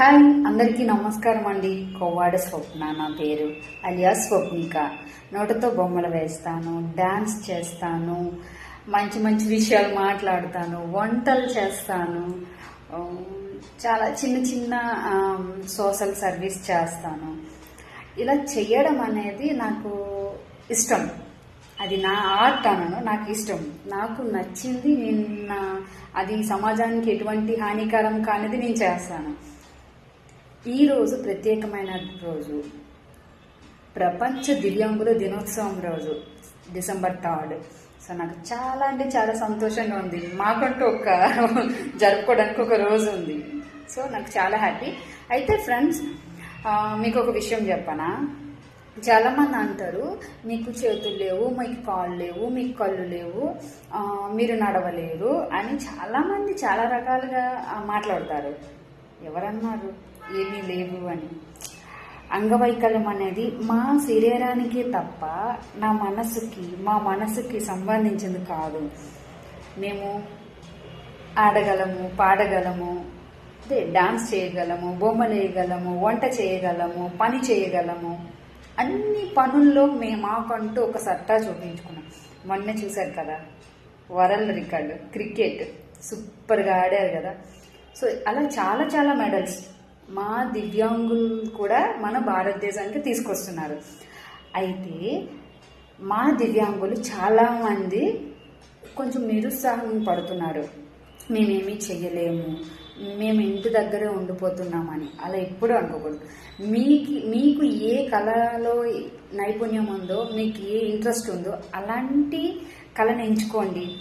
Hi అందరికీ నమస్కారం అండి. కొవ్వాడ స్వప్న నా పేరు. అలియా స్వప్నిక. నోటితో బొమ్మలు వేస్తాను డ్యాన్స్ చేస్తాను మంచి మంచి విషయాలు మాట్లాడతాను వంటలు చేస్తాను చాలా చిన్న చిన్న సోషల్ సర్వీస్ చేస్తాను. ఇలా చేయడం అనేది నాకు ఇష్టం. అది నా ఆర్ట్ అనను నాకు ఇష్టం. నాకు నచ్చింది నేను నా- అది సమాజానికి ఎటువంటి హానికరం కానిది నేను చేస్తాను. ఈరోజు ప్రత్యేకమైన రోజు. ప్రపంచ దివ్యాంగుల దినోత్సవం రోజు డిసెంబర్ థర్డ్. సో నాకు చాలా అంటే చాలా సంతోషంగా ఉంది. మాకంటూ ఒక జరుపుకోవడానికి ఒక రోజు ఉంది. సో నాకు చాలా హ్యాపీ. అయితే ఫ్రెండ్స్ మీకు ఒక విషయం చెప్పనా? చాలామంది అంటారు మీకు చేతులు లేవు మీకు కాళ్ళు లేవు మీకు కళ్ళు లేవు మీరు నడవలేరు అని చాలామంది చాలా రకాలుగా మాట్లాడతారు. ఎవరన్నారు? ఏమీ లేవు అని. అంగవైకల్యం అనేది మా శరీరానికి తప్ప నా మనసుకి మా మనసుకి సంబంధించింది కాదు. మేము ఆడగలము పాడగలము అదే డాన్స్ చేయగలము బొమ్మలు వేయగలము వంట చేయగలము పని చేయగలము. అన్ని పనుల్లో మేము మాకంటూ ఒక సత్తా చూపించుకున్నాం. మొన్న చూశారు కదా వరల్డ్ రికార్డు క్రికెట్ సూపర్గా ఆడారు కదా. సో అలా చాలా చాలా మెడల్స్ మా దివ్యాంగులు కూడా మన భారతదేశానికి తీసుకొస్తున్నారు. అయితే మా దివ్యాంగులు చాలామంది కొంచెం నిరుత్సాహం పడుతున్నారు. మేమేమీ చెయ్యలేము. మేము ఇంటి దగ్గరే ఉండిపోతున్నామని అలా ఎప్పుడూ అనుకోకూడదు. మీకు మీకు ఏ కళలో నైపుణ్యం ఉందో మీకు ఏ ఇంట్రెస్ట్ ఉందో అలాంటి కళను ఎంచుకోండి.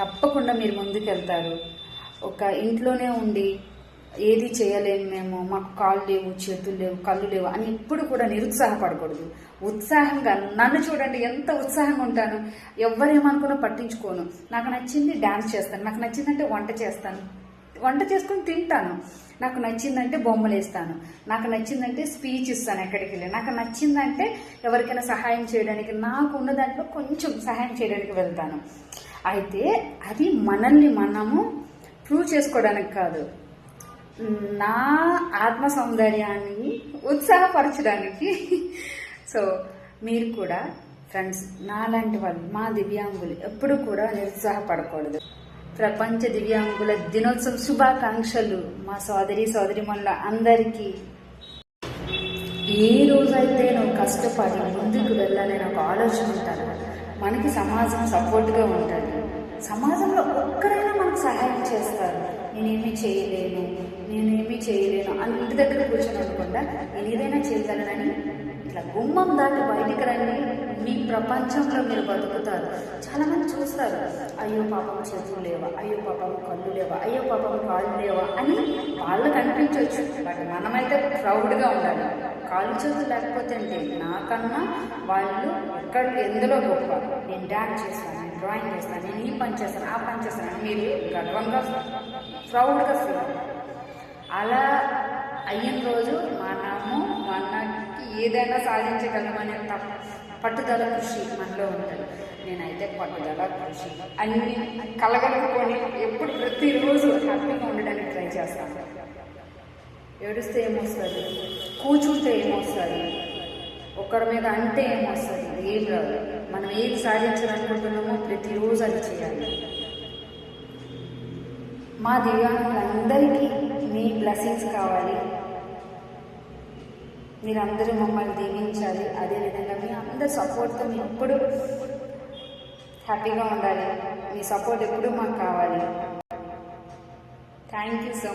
తప్పకుండా మీరు ముందుకెళ్తారు. ఒక ఇంట్లోనే ఉండి ఏది చేయలేము మేము మాకు కాళ్ళు లేవు చేతులు లేవు కళ్ళు లేవు అని ఎప్పుడు కూడా నిరుత్సాహపడకూడదు. ఉత్సాహంగా నన్ను చూడండి ఎంత ఉత్సాహంగా ఉంటాను. ఎవరేమనుకున్నా పట్టించుకోను. నాకు నచ్చింది డ్యాన్స్ చేస్తాను. నాకు నచ్చిందంటే వంట చేస్తాను. వంట చేసుకొని తింటాను. నాకు నచ్చిందంటే బొమ్మలు వేస్తాను. నాకు నచ్చిందంటే స్పీచ్ ఇస్తాను ఎక్కడికి వెళ్ళి. నాకు నచ్చిందంటే ఎవరికైనా సహాయం చేయడానికి నాకు ఉన్న దాంట్లో కొంచెం సహాయం చేయడానికి వెళ్తాను. అయితే అది మనల్ని మనము ప్రూవ్ చేసుకోవడానికి కాదు. నా ఆత్మ సౌందర్యాన్ని ఉత్సాహపరచడానికి. సో మీరు కూడా ఫ్రెండ్స్ నాలాంటి వాళ్ళు మా దివ్యాంగులు ఎప్పుడు కూడా నిరుత్సాహపడకూడదు. ప్రపంచ దివ్యాంగుల దినోత్సవం శుభాకాంక్షలు మా సోదరి సోదరిమణుల అందరికీ. ఏ రోజైతే నువ్వు కష్టపడి ముందుకు వెళ్ళాలని ఒక ఆలోచన ఉంటారు మనకి సమాజం సపోర్ట్గా ఉంటుంది. సమాజంలో ఒక్కరైనా మనకు సహాయం చేస్తారు. నేనేమి చేయలేను. నేనేమీ చేయలేను అని ఇంటి దగ్గర కూర్చొని అనుకుంటా నేను ఏదైనా చేయగలనని ఇట్లా గుమ్మం దాటి బయటికి రండి మీ ప్రపంచంలో మీరు బతుకుతారు. చాలామంది చూస్తారు అయ్యో పాపం చేతులు లేవా అయ్యో పాపం కళ్ళు లేవా అయ్యో పాపం కాళ్ళు లేవా అని వాళ్ళకి అనిపించవచ్చు బట్ మనమైతే ప్రౌడ్గా ఉండాలి. కాళ్ళు చేతులు లేకపోతే అంటే నాకన్నా వాళ్ళు ఎక్కడ ఎందులో గొప్ప? నేను డ్యాన్స్ చేస్తాను నేను డ్రాయింగ్ చేస్తాను నేను ఈ పని చేస్తాను ఆ పని చేస్తాను అని మీరు గర్వంగా ప్రౌడ్గా ఫీల్ అవ్వాలి. అలా అయిన రోజు మనము మనకి ఏదైనా సాధించగలమనే తప్ప పట్టుదల కృషి మనలో ఉంటుంది. నేనైతే పట్టుదల కృషి. అన్ని కలగలుపుకొని ఎప్పుడు ప్రతిరోజు హ్యాపీగా ఉండడానికి ట్రై చేస్తాను. ఏడుస్తే ఏమొస్తుంది? కూర్చుంటే ఏమొస్తుంది? ఒకరి మీద అంటే ఏమొస్తుంది? ఏం రాదు. మనం ఏది సాధించాలనుకుంటున్నామో ప్రతిరోజు అది చేయాలి. మా దివ్యాంగులందరూ బ్లెస్సింగ్స్ కావాలి మీరందరూ మమ్మల్ని దీవించాలి. అదేవిధంగా మీ అందరి సపోర్ట్తో మేము ఎప్పుడు హ్యాపీగా ఉండాలి. మీ సపోర్ట్ ఎప్పుడు మాకు కావాలి. Thank you so much